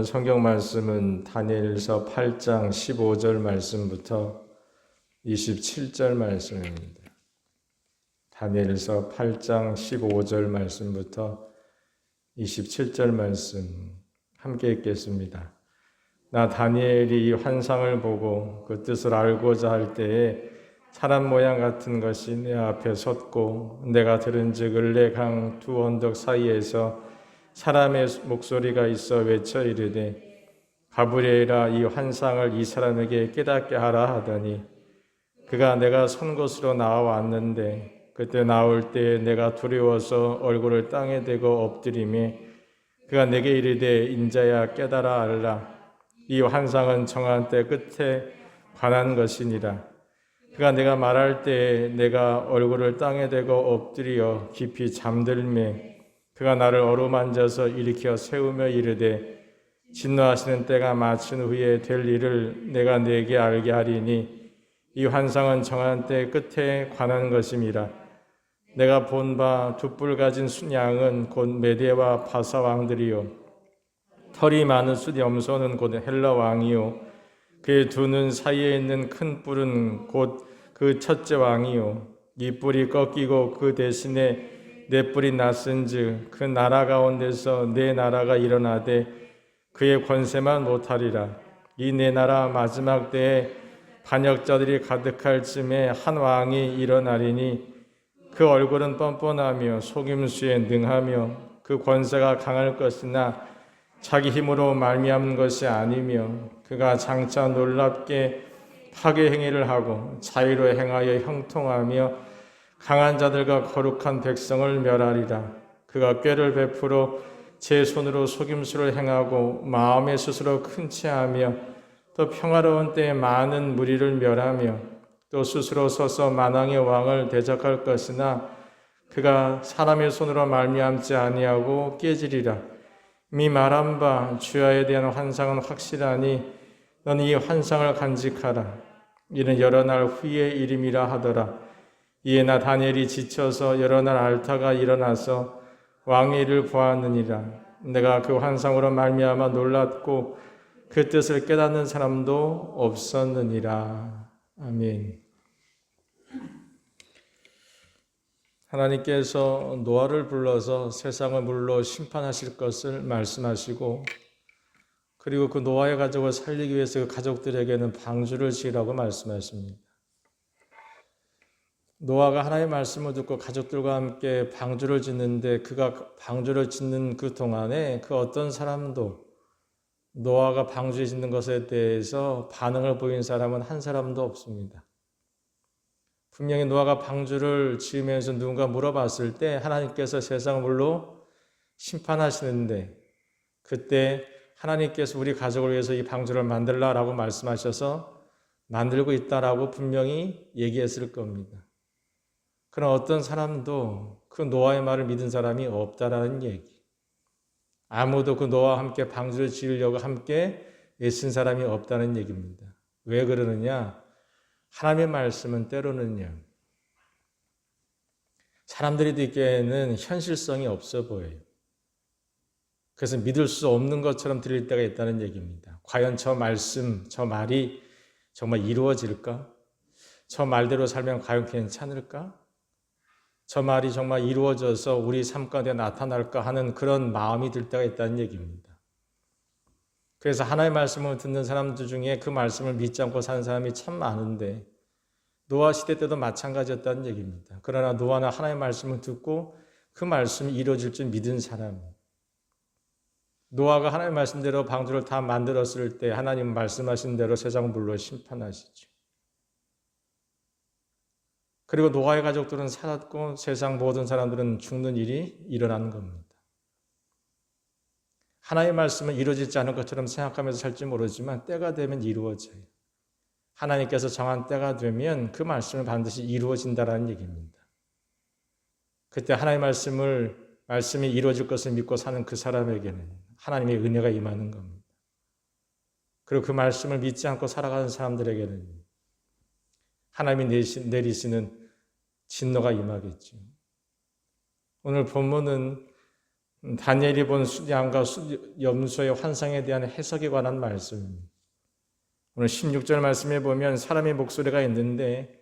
오늘 성경 말씀은 다니엘서 8장 15절 말씀부터 27절 말씀입니다. 다니엘서 8장 15절 말씀부터 27절 말씀 함께 읽겠습니다. 나 다니엘이 이 환상을 보고 그 뜻을 알고자 할 때에 사람 모양 같은 것이 내 앞에 섰고 내가 들은 즉 을레 강두 언덕 사이에서 사람의 목소리가 있어 외쳐 이르되 가브리엘아 이 환상을 이 사람에게 깨닫게 하라 하더니 그가 내가 선 곳으로 나와왔는데 그때 나올 때 내가 두려워서 얼굴을 땅에 대고 엎드리며 그가 내게 이르되 인자야 깨달아 알라. 이 환상은 정한 때 끝에 관한 것이니라. 그가 내가 말할 때 내가 얼굴을 땅에 대고 엎드려 깊이 잠들매 그가 나를 어루만져서 일으켜 세우며 이르되 진노하시는 때가 마친 후에 될 일을 내가 내게 알게 하리니 이 환상은 정한 때 끝에 관한 것임이라. 내가 본 바 두뿔 가진 순양은 곧 메대와 바사 왕들이요. 털이 많은 숫 염소는 곧 헬라 왕이요. 그의 두 눈 사이에 있는 큰 뿔은 곧 그 첫째 왕이요. 이 뿔이 꺾이고 그 대신에 내 뿔이 났은즉 그 나라 가운데서 내 나라가 일어나되 그의 권세만 못하리라. 이 내 나라 마지막 때에 반역자들이 가득할 쯤에 한 왕이 일어나리니 그 얼굴은 뻔뻔하며 속임수에 능하며 그 권세가 강할 것이나 자기 힘으로 말미암은 것이 아니며 그가 장차 놀랍게 파괴 행위를 하고 자유로 행하여 형통하며 강한 자들과 거룩한 백성을 멸하리라. 그가 꾀를 베풀어 제 손으로 속임수를 행하고 마음의 스스로 큰 체하며 또 평화로운 때에 많은 무리를 멸하며 또 스스로 서서 만왕의 왕을 대적할 것이나 그가 사람의 손으로 말미암지 아니하고 깨지리라. 미 말한 바 주야에 대한 환상은 확실하니 너는 이 환상을 간직하라. 이는 여러 날 후의 일임이라 하더라. 이에 나 다니엘이 지쳐서 여러 날 알타가 일어나서 왕의 일을 보았느니라. 내가 그 환상으로 말미암아 놀랐고 그 뜻을 깨닫는 사람도 없었느니라. 아멘. 하나님께서 노아를 불러서 세상을 물로 심판하실 것을 말씀하시고 그리고 그 노아의 가족을 살리기 위해서 그 가족들에게는 방주를 지으라고 말씀하십니다. 노아가 하나님의 말씀을 듣고 가족들과 함께 방주를 짓는데 그가 방주를 짓는 그 동안에 그 어떤 사람도 노아가 방주 짓는 것에 대해서 반응을 보인 사람은 한 사람도 없습니다. 분명히 노아가 방주를 지으면서 누군가 물어봤을 때 하나님께서 세상을 물로 심판하시는데 그때 하나님께서 우리 가족을 위해서 이 방주를 만들라라고 말씀하셔서 만들고 있다라고 분명히 얘기했을 겁니다. 그런 어떤 사람도 그 노아의 말을 믿은 사람이 없다라는 얘기. 아무도 그 노아와 함께 방주를 지으려고 함께 애쓴 사람이 없다는 얘기입니다. 왜 그러느냐? 하나님의 말씀은 때로는요. 사람들이 듣기에는 현실성이 없어 보여요. 그래서 믿을 수 없는 것처럼 들릴 때가 있다는 얘기입니다. 과연 저 말씀, 저 말이 정말 이루어질까? 저 말대로 살면 과연 괜찮을까? 저 말이 정말 이루어져서 우리 삶 가운데 나타날까 하는 그런 마음이 들 때가 있다는 얘기입니다. 그래서 하나의 말씀을 듣는 사람들 중에 그 말씀을 믿지 않고 사는 사람이 참 많은데 노아 시대 때도 마찬가지였다는 얘기입니다. 그러나 노아는 하나의 말씀을 듣고 그 말씀이 이루어질 줄 믿은 사람. 노아가 하나님의 말씀대로 방주를 다 만들었을 때 하나님 말씀하신 대로 세상 물로 심판하시죠. 그리고 노아의 가족들은 살았고 세상 모든 사람들은 죽는 일이 일어나는 겁니다. 하나의 말씀은 이루어지지 않을 것처럼 생각하면서 살지 모르지만 때가 되면 이루어져요. 하나님께서 정한 때가 되면 그 말씀을 반드시 이루어진다라는 얘기입니다. 그때 하나님의 말씀을 말씀이 이루어질 것을 믿고 사는 그 사람에게는 하나님의 은혜가 임하는 겁니다. 그리고 그 말씀을 믿지 않고 살아가는 사람들에게는 하나님이 내리시는 진노가 임하겠죠. 오늘 본문은 음, 다니엘이 본 수양과 염소의 환상에 대한 해석에 관한 말씀입니다. 오늘 16절 말씀에 보면 사람의 목소리가 있는데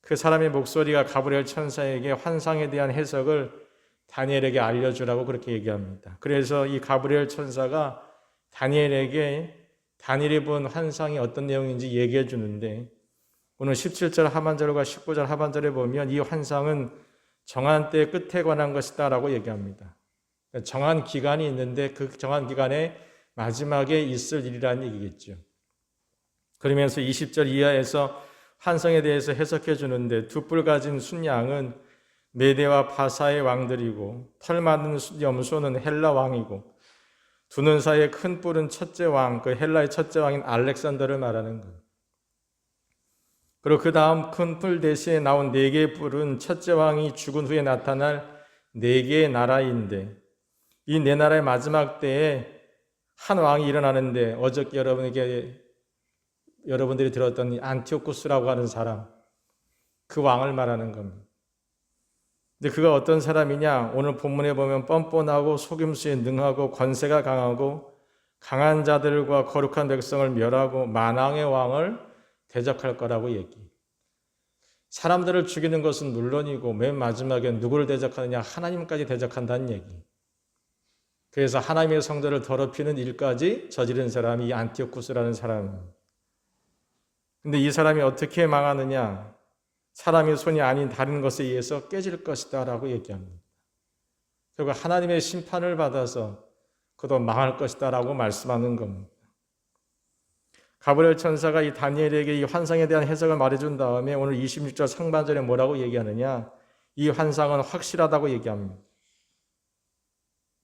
그 사람의 목소리가 가브리엘 천사에게 환상에 대한 해석을 다니엘에게 알려주라고 그렇게 얘기합니다. 그래서 이 가브리엘 천사가 다니엘에게 다니엘이 본 환상이 어떤 내용인지 얘기해 주는데 오늘 17절 하반절과 19절 하반절에 보면 이 환상은 정한 때 끝에 관한 것이다라고 얘기합니다. 정한 기간이 있는데 그 정한 기간에 마지막에 있을 일이라는 얘기겠죠. 그러면서 20절 이하에서 환상에 대해서 해석해 주는데 두 뿔 가진 순양은 메대와 바사의 왕들이고 털 많은 염소는 헬라 왕이고 두눈 사이에 큰 뿔은 첫째 왕, 그 헬라의 첫째 왕인 알렉산더를 말하는 거예요. 그리고 그 다음 큰 뿔 대신에 나온 네 개의 뿔은 첫째 왕이 죽은 후에 나타날 네 개의 나라인데 이 네 나라의 마지막 때에 한 왕이 일어나는데 어저께 여러분에게 여러분들이 들었던 안티오쿠스라고 하는 사람 그 왕을 말하는 겁니다. 근데 그가 어떤 사람이냐? 오늘 본문에 보면 뻔뻔하고 속임수에 능하고 권세가 강하고 강한 자들과 거룩한 백성을 멸하고 만왕의 왕을 대적할 거라고 얘기. 사람들을 죽이는 것은 물론이고 맨 마지막엔 누구를 대적하느냐? 하나님까지 대적한다는 얘기. 그래서 하나님의 성도를 더럽히는 일까지 저지른 사람이 이 안티오쿠스라는 사람입니다. 근데 이 사람이 어떻게 망하느냐? 사람의 손이 아닌 다른 것에 의해서 깨질 것이다 라고 얘기합니다. 결국 하나님의 심판을 받아서 그도 망할 것이다 라고 말씀하는 겁니다. 가브리엘 천사가 이 다니엘에게 이 환상에 대한 해석을 말해준 다음에 오늘 26절 상반절에 뭐라고 얘기하느냐? 이 환상은 확실하다고 얘기합니다.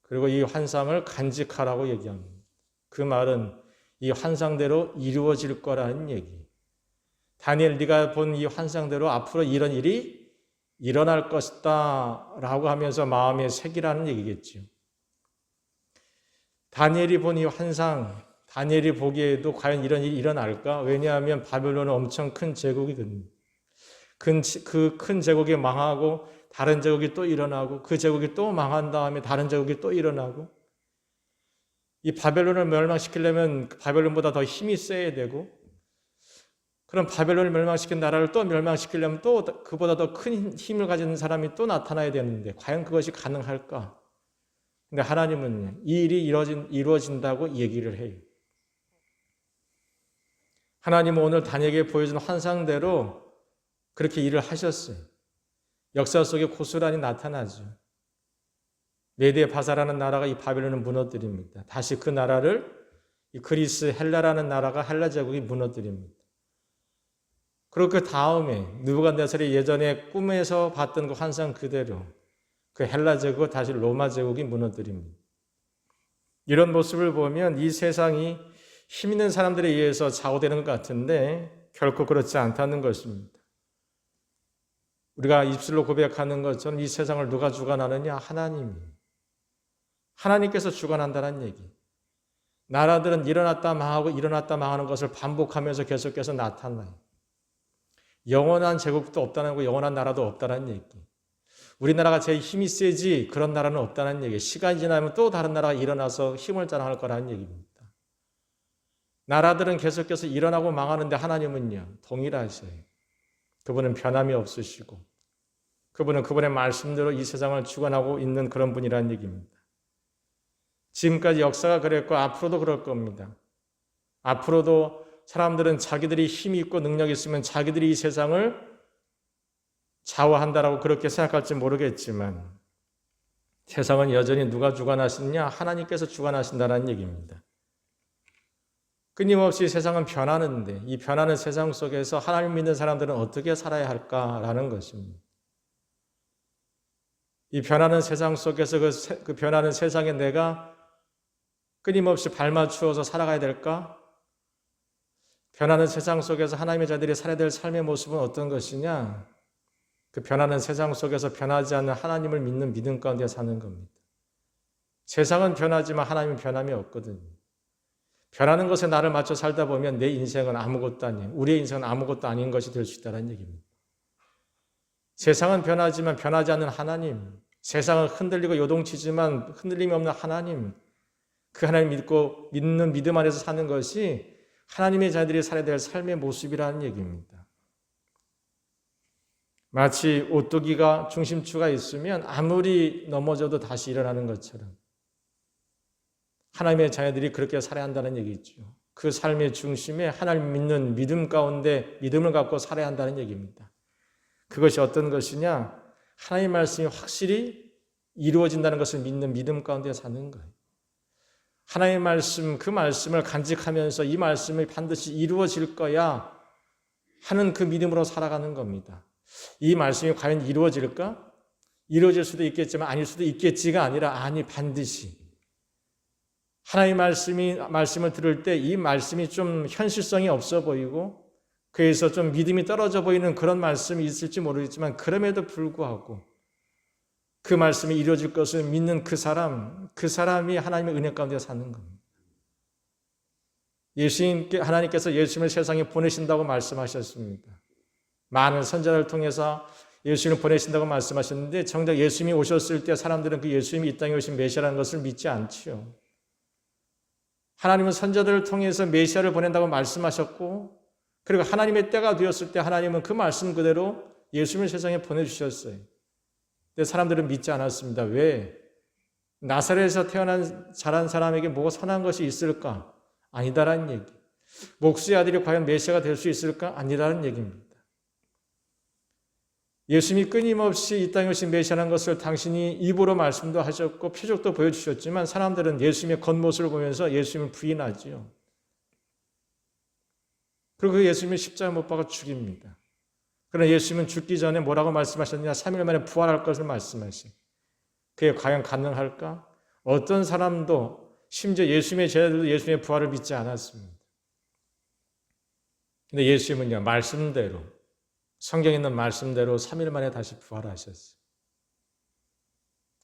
그리고 이 환상을 간직하라고 얘기합니다. 그 말은 이 환상대로 이루어질 거라는 얘기. 다니엘 네가 본 이 환상대로 앞으로 이런 일이 일어날 것이다 라고 하면서 마음에 새기라는 얘기겠죠. 다니엘이 본 이 환상, 다니엘이 보기에도 과연 이런 일이 일어날까? 왜냐하면 바벨론은 엄청 큰 제국이거든요. 그큰 제국이 망하고 다른 제국이 또 일어나고 그 제국이 또 망한 다음에 다른 제국이 또 일어나고 이 바벨론을 멸망시키려면 바벨론보다 더 힘이 세야 되고 그럼 바벨론을 멸망시킨 나라를 또 멸망시키려면 또 그보다 더 큰 힘을 가진 사람이 또 나타나야 되는데 과연 그것이 가능할까? 근데 하나님은 이 일이 이루어진, 이루어진다고 얘기를 해요. 하나님은 오늘 단에게 보여준 환상대로 그렇게 일을 하셨어요. 역사 속에 고스란히 나타나죠. 메데 바사라는 나라가 이 바벨론을 무너뜨립니다. 다시 그 나라를 이 그리스 헬라라는 나라가 헬라 제국이 무너뜨립니다. 그리고 그 다음에 느부갓네살이 예전에 꿈에서 봤던 그 환상 그대로 그 헬라 제국 다시 로마 제국이 무너뜨립니다. 이런 모습을 보면 이 세상이 힘 있는 사람들에 의해서 좌우되는 것 같은데 결코 그렇지 않다는 것입니다. 우리가 입술로 고백하는 것처럼 이 세상을 누가 주관하느냐? 하나님이. 하나님께서 주관한다는 얘기. 나라들은 일어났다 망하고 일어났다 망하는 것을 반복하면서 계속해서 나타나요. 영원한 제국도 없다는 거, 영원한 나라도 없다는 얘기. 우리나라가 제일 힘이 세지 그런 나라는 없다는 얘기. 시간이 지나면 또 다른 나라가 일어나서 힘을 자랑할 거라는 얘기입니다. 나라들은 계속해서 일어나고 망하는데 하나님은요, 동일하세요. 그분은 변함이 없으시고, 그분은 그분의 말씀대로 이 세상을 주관하고 있는 그런 분이라는 얘기입니다. 지금까지 역사가 그랬고, 앞으로도 그럴 겁니다. 앞으로도 사람들은 자기들이 힘이 있고 능력이 있으면 자기들이 이 세상을 좌우한다라고 그렇게 생각할지 모르겠지만 세상은 여전히 누가 주관하시느냐? 하나님께서 주관하신다는 얘기입니다. 끊임없이 세상은 변하는데 이 변하는 세상 속에서 하나님 믿는 사람들은 어떻게 살아야 할까라는 것입니다. 이 변하는 세상 속에서 그, 그 변하는 세상에 내가 끊임없이 발맞추어서 살아가야 될까? 변하는 세상 속에서 하나님의 자들이 살아야 될 삶의 모습은 어떤 것이냐? 그 변하는 세상 속에서 변하지 않는 하나님을 믿는 믿음 가운데 사는 겁니다. 세상은 변하지만 하나님은 변함이 없거든요. 변하는 것에 나를 맞춰 살다 보면 내 인생은 아무것도 아니에요. 우리의 인생은 아무것도 아닌 것이 될 수 있다는 얘기입니다. 세상은 변하지만 변하지 않는 하나님, 세상은 흔들리고 요동치지만 흔들림이 없는 하나님, 그 하나님 믿고 믿는 믿음 안에서 사는 것이 하나님의 자들이 살아야 될 삶의 모습이라는 얘기입니다. 마치 오뚜기가 중심추가 있으면 아무리 넘어져도 다시 일어나는 것처럼 하나님의 자녀들이 그렇게 살아야 한다는 얘기죠. 그 삶의 중심에 하나님 믿는 믿음 가운데 믿음을 갖고 살아야 한다는 얘기입니다. 그것이 어떤 것이냐? 하나님의 말씀이 확실히 이루어진다는 것을 믿는 믿음 가운데 사는 거예요. 하나님의 말씀, 그 말씀을 간직하면서 이 말씀이 반드시 이루어질 거야 하는 그 믿음으로 살아가는 겁니다. 이 말씀이 과연 이루어질까? 이루어질 수도 있겠지만 아닐 수도 있겠지가 아니라 아니 반드시 하나님 말씀이 말씀을 들을 때 이 말씀이 좀 현실성이 없어 보이고 그래서 좀 믿음이 떨어져 보이는 그런 말씀이 있을지 모르겠지만 그럼에도 불구하고 그 말씀이 이루어질 것을 믿는 그 사람, 그 사람이 하나님의 은혜 가운데 사는 겁니다. 예수님께 하나님께서 예수님을 세상에 보내신다고 말씀하셨습니다. 많은 선자를 통해서 예수님을 보내신다고 말씀하셨는데 정작 예수님이 오셨을 때 사람들은 그 예수님이 이 땅에 오신 메시아라는 것을 믿지 않지요. 하나님은 선자들을 통해서 메시아를 보낸다고 말씀하셨고 그리고 하나님의 때가 되었을 때 하나님은 그 말씀 그대로 예수님을 세상에 보내주셨어요. 근데 사람들은 믿지 않았습니다. 왜? 나사렛에서 태어난 자란 사람에게 뭐가 선한 것이 있을까? 아니다라는 얘기. 목수의 아들이 과연 메시아가 될 수 있을까? 아니다라는 얘기입니다. 예수님이 끊임없이 이 땅에 오신 메시아라는 것을 당신이 입으로 말씀도 하셨고 표적도 보여주셨지만 사람들은 예수님의 겉모습을 보면서 예수님을 부인하지요. 그리고 그 예수님을 십자가 못 박아 죽입니다. 그러나 예수님은 죽기 전에 뭐라고 말씀하셨느냐? 3일 만에 부활할 것을 말씀하신. 그게 과연 가능할까? 어떤 사람도 심지어 예수님의 제자들도 예수님의 부활을 믿지 않았습니다. 근데 예수님은요, 말씀대로 성경에 있는 말씀대로 3일 만에 다시 부활하셨어요.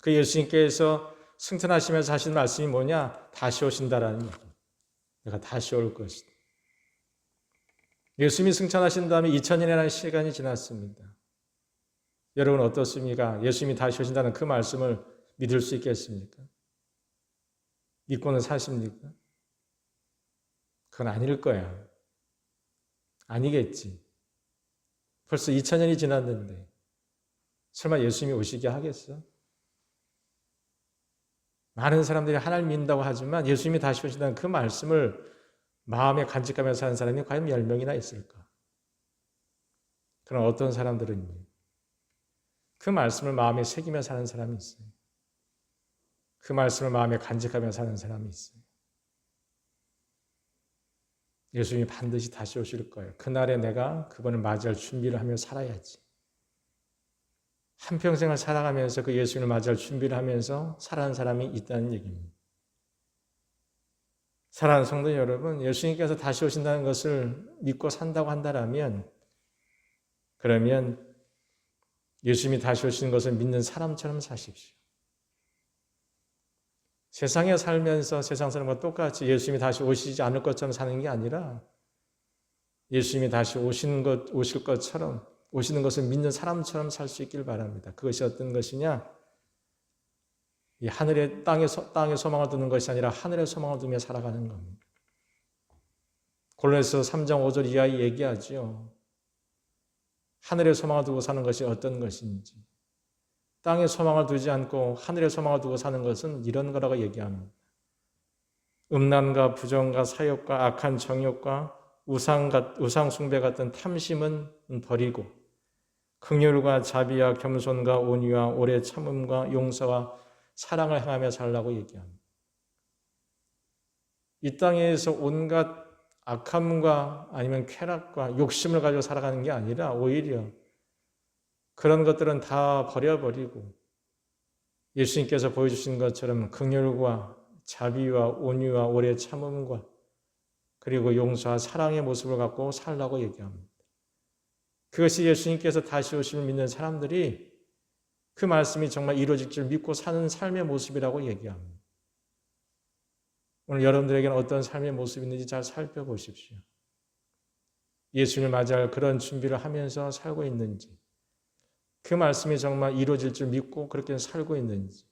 그 예수님께서 승천하시면서 하신 말씀이 뭐냐? 다시 오신다라는 얘기. 내가 다시 올 것이다. 예수님이 승천하신 다음에 2000년이라는 시간이 지났습니다. 여러분 어떻습니까? 예수님이 다시 오신다는 그 말씀을 믿을 수 있겠습니까? 믿고는 사십니까? 그건 아닐 거야. 아니겠지. 벌써 2000년이 지났는데 설마 예수님이 오시게 하겠어? 많은 사람들이 하나님 믿는다고 하지만 예수님이 다시 오신다는 그 말씀을 마음에 간직하면서 사는 사람이 과연 10명이나 있을까? 그럼 어떤 사람들은 그 말씀을 마음에 새기며 사는 사람이 있어요. 그 말씀을 마음에 간직하며 사는 사람이 있어요. 예수님이 반드시 다시 오실 거예요. 그날에 내가 그분을 맞이할 준비를 하며 살아야지. 한평생을 살아가면서 그 예수님을 맞이할 준비를 하면서 살아가는 사람이 있다는 얘기입니다. 사랑하는 성도 여러분, 예수님께서 다시 오신다는 것을 믿고 산다고 한다면 그러면 예수님이 다시 오시는 것을 믿는 사람처럼 사십시오. 세상에 살면서 세상 사람과 똑같이 예수님이 다시 오시지 않을 것처럼 사는 게 아니라 예수님이 다시 오시는 것, 오실 것처럼 오시는 것을 믿는 사람처럼 살 수 있길 바랍니다. 그것이 어떤 것이냐? 이 하늘의 땅에 땅에 소망을 두는 것이 아니라 하늘의 소망을 두며 살아가는 겁니다. 골로새서 3장 5절 이하에 얘기하죠. 하늘의 소망을 두고 사는 것이 어떤 것인지. 땅에 소망을 두지 않고 하늘에 소망을 두고 사는 것은 이런 거라고 얘기합니다. 음란과 부정과 사욕과 악한 정욕과 우상, 우상 숭배 같은 탐심은 버리고 긍휼과 자비와 겸손과 온유와 오래 참음과 용서와 사랑을 행하며 살라고 얘기합니다. 이 땅에서 온갖 악함과 아니면 쾌락과 욕심을 가지고 살아가는 게 아니라 오히려 그런 것들은 다 버려버리고 예수님께서 보여주신 것처럼 긍휼과 자비와 온유와 오래 참음과 그리고 용서와 사랑의 모습을 갖고 살라고 얘기합니다. 그것이 예수님께서 다시 오심을 믿는 사람들이 그 말씀이 정말 이루어질 줄 믿고 사는 삶의 모습이라고 얘기합니다. 오늘 여러분들에게는 어떤 삶의 모습이 있는지 잘 살펴보십시오. 예수님을 맞이할 그런 준비를 하면서 살고 있는지, 그 말씀이 정말 이루어질 줄 믿고 그렇게 살고 있는지,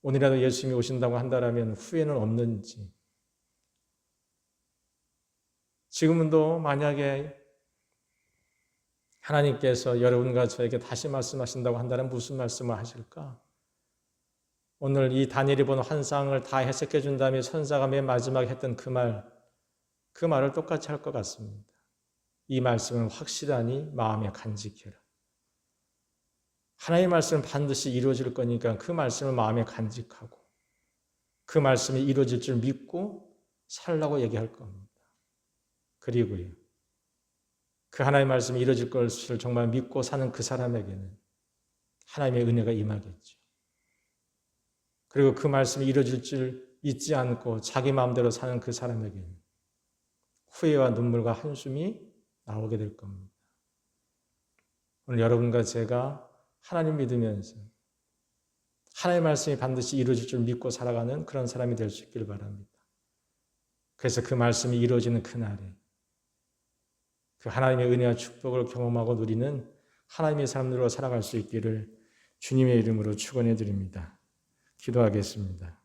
오늘이라도 예수님이 오신다고 한다면 후회는 없는지, 지금도 만약에 하나님께서 여러분과 저에게 다시 말씀하신다고 한다면 무슨 말씀을 하실까? 오늘 이 다니엘이 본 환상을 다 해석해 준 다음에 선사가 맨 마지막에 했던 그 말, 그 말을 똑같이 할 것 같습니다. 이 말씀은 확실하니 마음에 간직해라. 하나님의 말씀은 반드시 이루어질 거니까 그 말씀을 마음에 간직하고 그 말씀이 이루어질 줄 믿고 살라고 얘기할 겁니다. 그리고요. 그 하나님의 말씀이 이루어질 것을 정말 믿고 사는 그 사람에게는 하나님의 은혜가 임하겠죠. 그리고 그 말씀이 이루어질 줄 믿지 않고 자기 마음대로 사는 그 사람에게는 후회와 눈물과 한숨이 나오게 될 겁니다. 오늘 여러분과 제가 하나님 믿으면서 하나님의 말씀이 반드시 이루어질 줄 믿고 살아가는 그런 사람이 될 수 있기를 바랍니다. 그래서 그 말씀이 이루어지는 그날에 그 하나님의 은혜와 축복을 경험하고 누리는 하나님의 사람들로 살아갈 수 있기를 주님의 이름으로 축원해 드립니다. 기도하겠습니다.